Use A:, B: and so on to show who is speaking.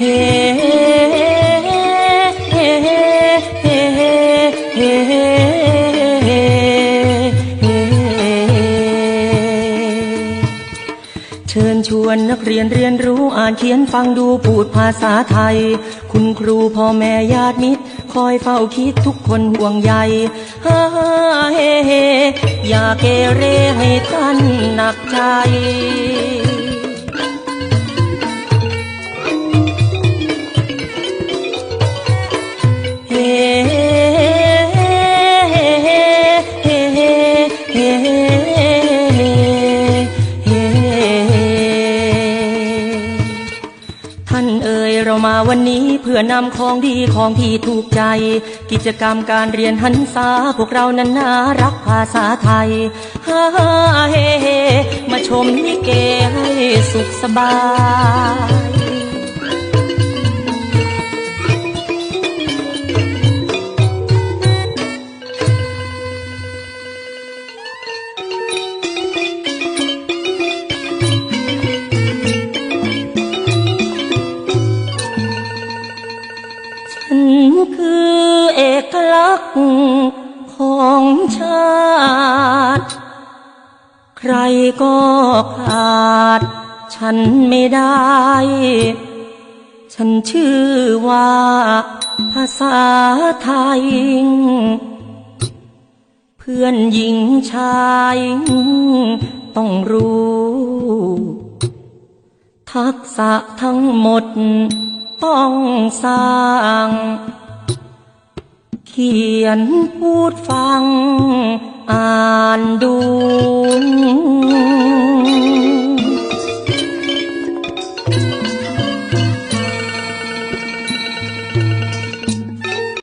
A: เฮเฮเฮเฮเฮเชิญชวนนักเรียนเรียนรู้อ่านเขียนฟังดูพูดภาษาไทย คุณครูพ่อแม่ญาติมิตร คอยเฝ้าคิดทุกคนห่วงใยฮ่าเฮเฮอย่าเกเรให้ท่านหนักใจ เรามาวันนี้เพื่อนำของดีของที่ถูกใจ กิจกรรมการเรียนหันษาพวกเรานั้นน่ารักภาษาไทยฮ่าเฮ้เฮมาชมลิเกให้สุขสบาย ฉันคือเอกลักษณ์ของชาติ ใครก็ขาด ฉันไม่ได้ ฉันชื่อว่า ภาษาไทย เพื่อนหญิงชาย ต้องรู้ ทักษะทั้งหมด ต้องสร้าง เขียนพูดฟัง อ่านดู